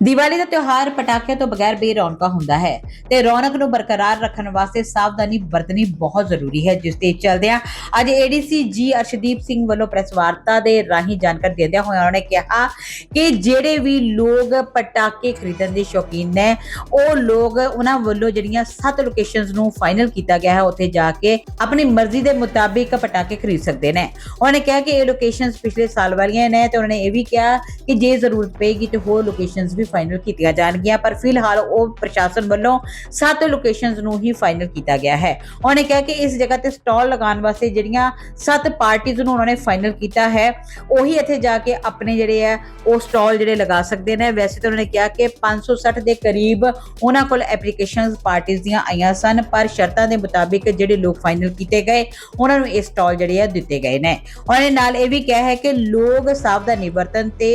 ਦੀਵਾਲੀ ਦਾ ਤਿਉਹਾਰ ਪਟਾਕਿਆਂ ਤੋਂ ਬਗੈਰ ਬੇਰੌਣਕਾ ਹੁੰਦਾ ਹੈ ਤੇ ਰੌਣਕ ਨੂੰ ਬਰਕਰਾਰ ਰੱਖਣ ਵਾਸਤੇ ਸਾਵਧਾਨੀ ਵਰਤਣੀ ਬਹੁਤ ਜ਼ਰੂਰੀ ਹੈ, ਜਿਸ ਦੇ ਚੱਲਦਿਆਂ ਅੱਜ ਏਡੀਸੀ ਜੀ ਅਰਸ਼ਦੀਪ ਸਿੰਘ ਵੱਲੋਂ ਪ੍ਰੈਸ ਵਾਰਤਾ ਦੇ ਰਾਹੀਂ ਜਾਣਕਾਰੀ ਦਿੰਦਿਆਂ ਹੋਇਆ ਉਹਨਾਂ ਨੇ ਕਿਹਾ ਕਿ ਜਿਹੜੇ ਵੀ ਲੋਕ ਪਟਾਕੇ ਖਰੀਦਣ ਦੇ ਸ਼ੌਕੀਨ ਨੇ, ਉਹ ਲੋਕ ਉਹਨਾਂ ਵੱਲੋਂ ਜਿਹੜੀਆਂ ਸੱਤ ਲੋਕੇਸ਼ਨਸ ਨੂੰ ਫਾਈਨਲ ਕੀਤਾ ਗਿਆ ਹੈ, ਉੱਥੇ ਜਾ ਕੇ ਆਪਣੀ ਮਰਜ਼ੀ ਦੇ ਮੁਤਾਬਿਕ ਪਟਾਕੇ ਖਰੀਦ ਸਕਦੇ ਨੇ। ਉਹਨਾਂ ਨੇ ਕਿਹਾ ਕਿ ਇਹ ਲੋਕੇਸ਼ਨਸ ਪਿਛਲੇ ਸਾਲ ਵਾਲੀਆਂ ਨੇ ਤੇ ਉਹਨਾਂ ਨੇ ਇਹ ਵੀ ਕਿਹਾ ਕਿ ਜੇ ਜ਼ਰੂਰਤ ਪਏਗੀ ਤੇ ਹੋਰ ਲੋਕੇਸ਼ਨਸ ਵੀ ਫਾਈਨਲ ਕੀਤੀਆਂ ਜਾਣਗੀਆਂ, ਪਰ ਫਿਲਹਾਲ ਉਹ ਪ੍ਰਸ਼ਾਸਨ ਵੱਲੋਂ ਸੱਤ ਲੋਕੇਸ਼ਨਸ ਨੂੰ ਹੀ ਫਾਈਨਲ ਕੀਤਾ ਗਿਆ ਹੈ। ਉਹਨੇ ਕਿਹਾ ਕਿ ਇਸ ਜਗ੍ਹਾ ਤੇ ਸਟਾਲ ਲਗਾਉਣ ਵਾਸਤੇ ਜਿਹੜੀਆਂ ਸੱਤ ਪਾਰਟੀਆਂ ਨੂੰ ਉਹਨਾਂ ਨੇ ਫਾਈਨਲ ਕੀਤਾ ਹੈ, ਉਹੀ ਇੱਥੇ ਜਾ ਕੇ ਆਪਣੇ ਜਿਹੜੇ ਹੈ, ਉਹ ਸਟਾਲ ਜਿਹੜੇ ਲਗਾ ਸਕਦੇ ਨੇ। ਵੈਸੇ ਤਾਂ ਉਹਨਾਂ ਨੇ ਕਿਹਾ ਕਿ 560 ਦੇ ਕਰੀਬ ਉਹਨਾਂ ਕੋਲ ਐਪਲੀਕੇਸ਼ਨਸ ਪਾਰਟੀਆਂ ਦੀਆਂ ਆਈਆਂ ਸਨ, ਪਰ ਸ਼ਰਤਾਂ ਦੇ ਮੁਤਾਬਿਕ ਜਿਹੜੇ ਲੋਕ ਫਾਈਨਲ ਕੀਤੇ ਗਏ, ਉਹਨਾਂ ਨੂੰ ਇਹ ਸਟਾਲ ਜਿਹੜੇ ਆ ਦਿੱਤੇ ਗਏ ਨੇ। ਉਹਨਾਂ ਨੇ ਨਾਲ ਇਹ ਵੀ ਕਿਹਾ ਹੈ ਕਿ ਲੋਕ ਸਾਵਧਾਨੀ ਵਰਤਨ ਤੇ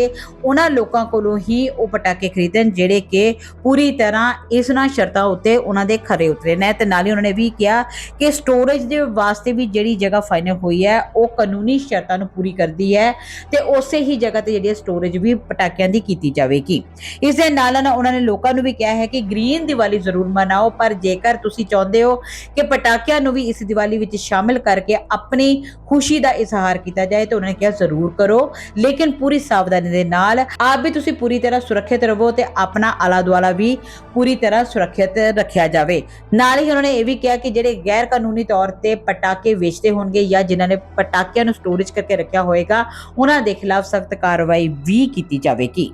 ਉਹਨਾਂ ਲੋਕਾਂ ਕੋਲੋਂ ਹੀ ਉਹ ਪਟਾਕੇ ਖਰੀਦਣ, ਜਿਹੜੇ ਕਿ ਪੂਰੀ ਤਰ੍ਹਾਂ ਇਸ ਨਾਲ ਸ਼ਰਤਾਂ ਉੱਤੇ ਉਹਨਾਂ ਦੇ ਖਰੇ ਉਤਰੇ ਨੇ ਤੇ ਨਾਲ ਹੀ ਉਹਨਾਂ ਨੇ ਵੀ ਕਿਹਾ ਕਿ ਸਟੋਰੇਜ ਦੇ ਵਾਸਤੇ ਵੀ ਜਿਹੜੀ ਜਗ੍ਹਾ ਫਾਈਨਲ ਹੋਈ ਹੈ, ਉਹ ਕਾਨੂੰਨੀ ਸ਼ਰਤਾਂ ਨੂੰ ਪੂਰੀ ਕਰਦੀ ਹੈ ਤੇ ਉਸੇ ਹੀ ਜਗ੍ਹਾ ਤੇ ਜਿਹੜੀ ਸਟੋਰੇਜ ਵੀ ਪਟਾਕਿਆਂ ਦੀ ਕੀਤੀ ਜਾਵੇਗੀ। ਇਸ ਦੇ ਨਾਲ ਨਾਲ ਉਹਨਾਂ ਨੇ ਲੋਕਾਂ ਨੂੰ ਵੀ ਕਿਹਾ ਹੈ ਕਿ ਗ੍ਰੀਨ ਦੀਵਾਲੀ ਜ਼ਰੂਰ ਮਨਾਓ, ਪਰ ਜੇਕਰ ਤੁਸੀਂ ਚਾਹੁੰਦੇ ਹੋ ਕਿ ਪਟਾਕਿਆਂ ਨੂੰ ਵੀ ਇਸ ਦੀਵਾਲੀ ਵਿੱਚ ਸ਼ਾਮਿਲ ਕਰਕੇ ਆਪਣੀ ਖੁਸ਼ੀ ਦਾ ਇਜ਼ਹਾਰ ਕੀਤਾ ਜਾਏ, ਤਾਂ ਉਹਨਾਂ ਨੇ ਕਿਹਾ ਜ਼ਰੂਰ ਕਰੋ, ਲੇਕਿਨ ਪੂਰੀ ਸਾਵਧਾਨੀ ਦੇ ਨਾਲ ਆਪ ਵੀ ਤੁਸੀਂ ਪੂਰੀ ਤਰ੍ਹਾਂ ਸੁਰੱਖਿਅਤ ਰਹੋ ਤੇ ਆਪਣਾ ਆਲਾ ਦੁਆਲਾ ਵੀ ਪੂਰੀ ਤਰ੍ਹਾਂ ਸੁਰੱਖਿਅਤ ਰੱਖਿਆ ਜਾਵੇ। ਨਾਲ ਹੀ ਉਹਨਾਂ ਨੇ ਇਹ ਵੀ ਕਿਹਾ ਕਿ ਜਿਹੜੇ ਗੈਰ ਕਾਨੂੰਨੀ ਤੌਰ ਤੇ ਪਟਾਕੇ ਵੇਚਦੇ ਹੋਣਗੇ ਜਾਂ ਜਿਨ੍ਹਾਂ ਨੇ ਪਟਾਕਿਆਂ ਨੂੰ ਸਟੋਰੇਜ ਕਰਕੇ ਰੱਖਿਆ ਹੋਏਗਾ, ਉਹਨਾਂ ਦੇ ਖਿਲਾਫ ਸਖਤ ਕਾਰਵਾਈ ਵੀ ਕੀਤੀ ਜਾਵੇਗੀ।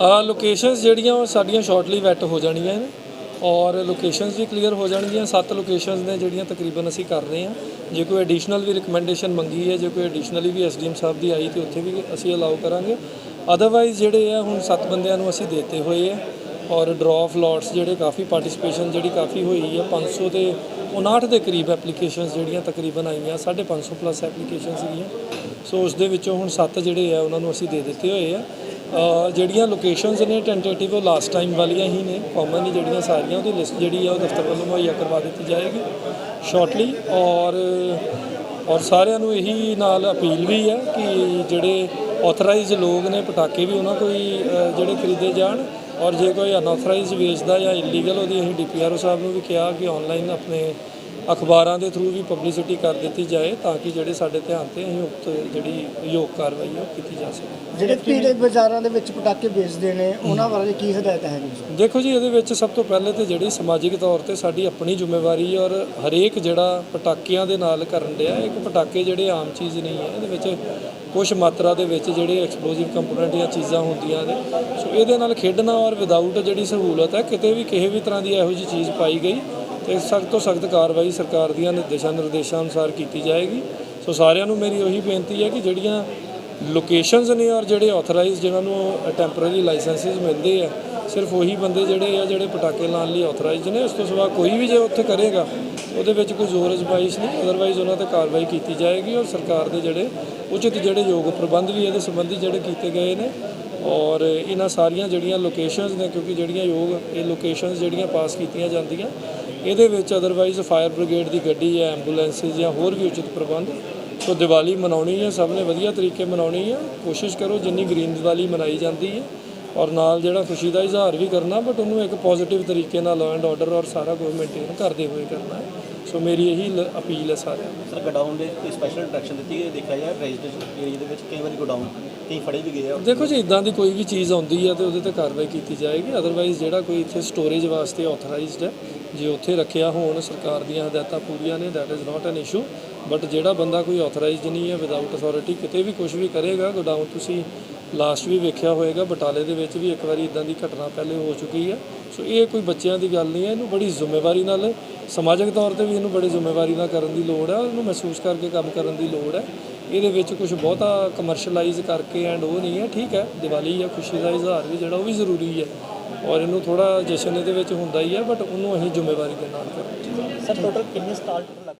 ਆ ਲੋਕੇਸ਼ਨਸ ਜਿਹੜੀਆਂ ਉਹ ਸਾਡੀਆਂ ਸ਼ਾਰਟਲੀ ਵੈਟ ਹੋ ਜਾਣੀਆਂ ਨੇ ਔਰ ਲੋਕੇਸ਼ਨਸ ਵੀ ਕਲੀਅਰ ਹੋ ਜਾਣਗੀਆਂ। ਸੱਤ ਲੋਕੇਸ਼ਨਸ ਨੇ ਜਿਹੜੀਆਂ ਤਕਰੀਬਨ ਅਸੀਂ ਕਰ ਰਹੇ ਹਾਂ। ਜੇ ਕੋਈ ਐਡੀਸ਼ਨਲ ਵੀ ਰਿਕਮੈਂਡੇਸ਼ਨ ਮੰਗੀ ਹੈ, ਜੇ ਕੋਈ ਐਡੀਸ਼ਨਲੀ ਵੀ ਐਸਡੀਐਮ ਸਾਹਿਬ ਦੀ ਆਈ ਤੇ ਉੱਥੇ ਵੀ ਅਸੀਂ ਅਲਾਉ ਕਰਾਂਗੇ। ਅਦਰਵਾਈਜ਼ ਜਿਹੜੇ ਆ, ਹੁਣ ਸੱਤ ਬੰਦਿਆਂ ਨੂੰ ਅਸੀਂ ਦੇਤੇ ਹੋਏ ਆ ਔਰ ਡਰਾਅ ਆਫ ਲੋਟਸ ਜਿਹੜੇ ਕਾਫੀ ਪਾਰਟਿਸਿਪੇਸ਼ਨ ਜਿਹੜੀ ਕਾਫੀ ਹੋਈ ਹੈ 500 ਤੇ 59 ਦੇ ਕਰੀਬ ਐਪਲੀਕੇਸ਼ਨਸ ਜਿਹੜੀਆਂ ਤਕਰੀਬਨ ਆਈਆਂ 550 ਪਲੱਸ ਐਪਲੀਕੇਸ਼ਨ ਸੀਗੀਆਂ। ਸੋ ਉਸ ਦੇ ਵਿੱਚੋਂ ਹੁਣ ਸੱਤ ਜਿਹੜੇ ਆ, ਉਹਨਾਂ ਨੂੰ ਅਸੀਂ ਦੇ ਦਿੱਤੇ ਹੋਏ ਆ। ਜਿਹੜੀਆਂ ਲੋਕੇਸ਼ਨਸ ਨੇ ਟੈਂਟੇਟਿਵ ਉਹ ਲਾਸਟ ਟਾਈਮ ਵਾਲੀਆਂ ਹੀ ਨੇ ਕਾਮਨ ਹੀ ਜਿਹੜੀਆਂ ਸਾਰੀਆਂ, ਉਹਦੀ ਲਿਸਟ ਜਿਹੜੀ ਆ, ਉਹ ਦਫ਼ਤਰ ਵੱਲੋਂ ਮੁਹੱਈਆ ਕਰਵਾ ਦਿੱਤੀ ਜਾਏਗੀ ਸ਼ਾਰਟਲੀ ਔਰ ਔਰ ਸਾਰਿਆਂ ਨੂੰ ਇਹੀ ਨਾਲ ਅਪੀਲ ਵੀ ਹੈ ਕਿ ਜਿਹੜੇ ਆਥੋਰਾਈਜ਼ਡ ਲੋਕ ਨੇ ਪਟਾਕੇ ਵੀ ਉਹਨਾਂ ਕੋਈ ਅ, ਜਿਹੜੇ ਖਰੀਦੇ ਜਾਣ। ਔਰ ਜੇ ਕੋਈ ਅਨਆਥੋਰਾਈਜ਼ਡ ਵੇਚਦਾ ਜਾਂ ਇਲੀਗਲ ਉਹਦੀ ਅਸੀਂ ਡੀਪੀਆਰਓ ਸਾਹਿਬ ਨੂੰ ਵੀ ਕਿਹਾ ਕਿ ਆਨਲਾਈਨ ਆਪਣੇ ਅਖਬਾਰਾਂ ਦੇ ਥਰੂ ਵੀ ਪਬਲਿਸਿਟੀ ਕਰ ਦਿੱਤੀ ਜਾਏ ਤਾਂ ਕਿ ਜਿਹੜੇ ਸਾਡੇ ਧਿਆਨ ਤੇ ਅਸੀਂ ਉਕਤ ਜਿਹੜੀ ਯੋਗ ਕਾਰਵਾਈ ਹੈ ਉਹ ਕੀਤੀ ਜਾ ਸਕੇ। ਜਿਹੜੇ ਪੀਲੇ ਬਾਜ਼ਾਰਾਂ ਦੇ ਵਿੱਚ ਪਟਾਕੇ ਵੇਚਦੇ ਨੇ ਉਹਨਾਂ ਬਾਰੇ ਕੀ ਹਦਾਇਤ ਹੈ ਜੀ? ਦੇਖੋ ਜੀ ਇਹਦੇ ਵਿੱਚ ਸਭ ਤੋਂ ਪਹਿਲੇ ਤੇ ਜਿਹੜੀ ਸਮਾਜਿਕ ਤੌਰ ਤੇ ਸਾਡੀ ਆਪਣੀ ਜ਼ਿੰਮੇਵਾਰੀ ਔਰ ਹਰੇਕ ਜਿਹੜਾ ਪਟਾਕਿਆਂ ਦੇ ਨਾਲ ਕਰਨ ਡਿਆ ਇੱਕ ਪਟਾਕੇ ਜਿਹੜੇ ਆਮ ਚੀਜ਼ ਨਹੀਂ ਹੈ ਇਹਦੇ ਵਿੱਚ ਕੁਝ ਮਾਤਰਾ ਦੇ ਵਿੱਚ ਜਿਹੜੇ ਐਕਸਪਲੋਸਿਵ ਕੰਪੋਨੈਂਟ ਜਾਂ ਚੀਜ਼ਾਂ ਹੁੰਦੀਆਂ ਨੇ। ਸੋ ਇਹਦੇ ਨਾਲ ਖੇਡਣਾ ਔਰ ਵਿਦਆਊਟ ਜਿਹੜੀ ਸਹੂਲਤ ਹੈ ਕਿਤੇ ਵੀ ਕਿਸੇ ਵੀ ਤਰ੍ਹਾਂ ਦੀ ਇਹੋ ਜਿਹੀ ਚੀਜ਼ ਪਾਈ ਗਈ ਤੇ ਸਖਤ ਤੋਂ ਸਖਤ ਕਾਰਵਾਈ ਸਰਕਾਰ ਦੀਆਂ ਦਿਸ਼ਾ ਨਿਰਦੇਸ਼ਾਂ ਅਨੁਸਾਰ ਕੀਤੀ ਜਾਏਗੀ। ਸੋ ਸਾਰਿਆਂ ਨੂੰ ਮੇਰੀ ਉਹੀ ਬੇਨਤੀ ਹੈ ਕਿ ਜਿਹੜੀਆਂ ਲੋਕੇਸ਼ਨਸ ਨੇ ਔਰ ਜਿਹੜੇ ਆਥੋਰਾਈਜ਼ ਜਿਨ੍ਹਾਂ ਨੂੰ ਟੈਂਪਰੇਰੀ ਲਾਇਸੈਂਸਿਸ ਮਿਲਦੇ ਆ, ਸਿਰਫ ਉਹੀ ਬੰਦੇ ਜਿਹੜੇ ਆ, ਜਿਹੜੇ ਪਟਾਕੇ ਲਾਉਣ ਲਈ ਆਥੋਰਾਈਜ਼ਡ ਨੇ। ਉਸ ਤੋਂ ਸਿਵਾ ਕੋਈ ਵੀ ਜੇ ਉੱਥੇ ਕਰੇਗਾ, ਉਹਦੇ ਵਿੱਚ ਕੋਈ ਜ਼ੋਰ ਅਜ਼ਮਾਇਸ਼ ਨਹੀਂ। ਅਦਰਵਾਈਜ਼ ਉਹਨਾਂ ਤੇ ਕਾਰਵਾਈ ਕੀਤੀ ਜਾਏਗੀ ਔਰ ਸਰਕਾਰ ਦੇ ਜਿਹੜੇ ਉਚਿਤ ਜਿਹੜੇ ਯੋਗ ਪ੍ਰਬੰਧ ਵੀ ਇਹਦੇ ਸੰਬੰਧੀ ਜਿਹੜੇ ਕੀਤੇ ਗਏ ਨੇ ਔਰ ਇਹਨਾਂ ਸਾਰੀਆਂ ਜਿਹੜੀਆਂ ਲੋਕੇਸ਼ਨਸ ਨੇ, ਕਿਉਂਕਿ ਜਿਹੜੀਆਂ ਯੋਗ, ਇਹ ਲੋਕੇਸ਼ਨਸ ਜਿਹੜੀਆਂ ਪਾਸ ਕੀਤੀਆਂ ਜਾਂਦੀਆਂ ਇਹਦੇ ਵਿੱਚ ਅਦਰਵਾਈਜ਼ ਫਾਇਰ ਬ੍ਰਿਗੇਡ ਦੀ ਗੱਡੀ ਹੈ ਐਂਬੂਲੈਂਸਿਸ ਜਾਂ ਹੋਰ ਵੀ ਉਚਿਤ ਪ੍ਰਬੰਧ ਸੋ ਦੀਵਾਲੀ ਮਨਾਉਣੀ ਹੈ, ਸਭ ਨੇ ਵਧੀਆ ਤਰੀਕੇ ਮਨਾਉਣੀ ਹੈ। ਕੋਸ਼ਿਸ਼ ਕਰੋ ਜਿੰਨੀ ਗ੍ਰੀਨ ਦੀਵਾਲੀ ਮਨਾਈ ਜਾਂਦੀ ਹੈ ਔਰ ਨਾਲ ਜਿਹੜਾ ਖੁਸ਼ੀ ਦਾ ਇਜ਼ਹਾਰ ਵੀ ਕਰਨਾ ਬਟ ਉਹਨੂੰ ਇੱਕ ਪੋਜ਼ਿਟਿਵ ਤਰੀਕੇ ਨਾਲ ਲਾਅ ਐਂਡ ਆਰਡਰ ਔਰ ਸਾਰਾ ਕੁਝ ਮੇਨਟੇਨ ਕਰਦੇ ਹੋਏ ਕਰਨਾ ਹੈ। ਸੋ ਮੇਰੀ ਇਹੀ ਲ- ਅਪੀਲ ਹੈ ਸਾਰਿਆਂ ਨੂੰ। ਸਰ ਗੋਡਾਊਨ ਦੇ ਸਪੈਸ਼ਲ ਡਾਇਰੈਕਸ਼ਨ ਦਿੱਤੀ ਗਈ ਦੇਖਿਆ ਜਾਏ ਰੈਜ਼ੀਡੈਂਸ਼ੀਅਲ ਏਰੀਆ ਦੇ ਵਿੱਚ ਕਈ ਵਾਰੀ ਗੋਡਾਊਨ ਕਈ ਫੜੇ ਵੀ ਗਏ ਆ। ਦੇਖੋ ਜੀ ਇਦਾਂ ਦੀ ਕੋਈ ਵੀ ਚੀਜ਼ ਆਉਂਦੀ ਹੈ ਤੇ ਉਹਦੇ ਤੇ ਕਾਰਵਾਈ ਕੀਤੀ ਜਾਏਗੀ। ਅਦਰਵਾਈਜ਼ ਜਿਹੜਾ ਕੋਈ ਇੱਥੇ ਸਟੋਰੇਜ ਵਾਸਤੇ ਆਥੋਰਾਈਜ਼ਡ ਹੈ ਜੇ ਉੱਥੇ ਰੱਖਿਆ ਹੋਣ ਸਰਕਾਰ ਦੀਆਂ ਹਦਾਇਤਾਂ ਪੂਰੀਆਂ ਨੇ that is not an issue but ਜਿਹੜਾ ਬੰਦਾ ਕੋਈ ਆਥੋਰਾਈਜ਼ਡ ਨਹੀਂ ਹੈ ਵਿਦਆਊਟ ਅਥਾਰਟੀ ਕਿਤੇ ਵੀ ਕੁਝ ਵੀ ਕਰੇਗਾ ਗੋਡਾਊਨ ਤੁਸੀਂ ਲਾਸਟ ਵੀ ਵੇਖਿਆ ਹੋਵੇਗਾ ਬਟਾਲੇ ਦੇ ਵਿੱਚ ਵੀ ਇੱਕ ਵਾਰੀ ਇਦਾਂ ਦੀ ਘਟਨਾ ਪਹਿਲੇ ਹੋ ਚੁੱਕੀ ਹੈ ਸੋ ਇਹ ਕੋਈ ਬੱਚਿਆਂ ਦੀ ਗੱਲ ਨਹੀਂ ਹੈ ਇਹਨੂੰ ਬੜੀ ਜ਼ਿੰਮੇਵਾਰੀ ਨਾਲ ਸਮਾਜਿਕ ਤੌਰ ਤੇ ਵੀ ਇਹਨੂੰ ਬੜੀ ਜ਼ਿੰਮੇਵਾਰੀ ਨਾਲ ਕਰਨ ਦੀ ਲੋੜ ਹੈ ਉਹਨੂੰ ਮਹਿਸੂਸ ਕਰਕੇ ਕੰਮ ਕਰਨ ਦੀ ਲੋੜ ਹੈ ਇਹਦੇ ਵਿੱਚ ਕੁਝ ਬਹੁਤਾ ਕਮਰਸ਼ੀਅਲਾਈਜ਼ ਕਰਕੇ ਐਂਡ ਉਹ ਨਹੀਂ ਹੈ ਠੀਕ ਹੈ ਦੀਵਾਲੀ ਜਾਂ ਖੁਸ਼ੀ ਦਾ ਇਜ਼ਹਾਰ ਵੀ ਜਿਹੜਾ ਉਹ ਵੀ ਜ਼ਰੂਰੀ ਹੈ ਔਰ ਇਹਨੂੰ ਥੋੜਾ ਜਸ਼ਨ ਇਹਦੇ ਵਿੱਚ ਹੁੰਦਾ ਹੀ ਹੈ ਬਟ ਉਹਨੂੰ ਅਸੀਂ ਜ਼ਿੰਮੇਵਾਰੀ ਦੇ ਨਾਲ ਕਰਾਂਗੇ। ਸਰ ਟੋਟਲ ਕਿੰਨੇ ਸਟਾਲ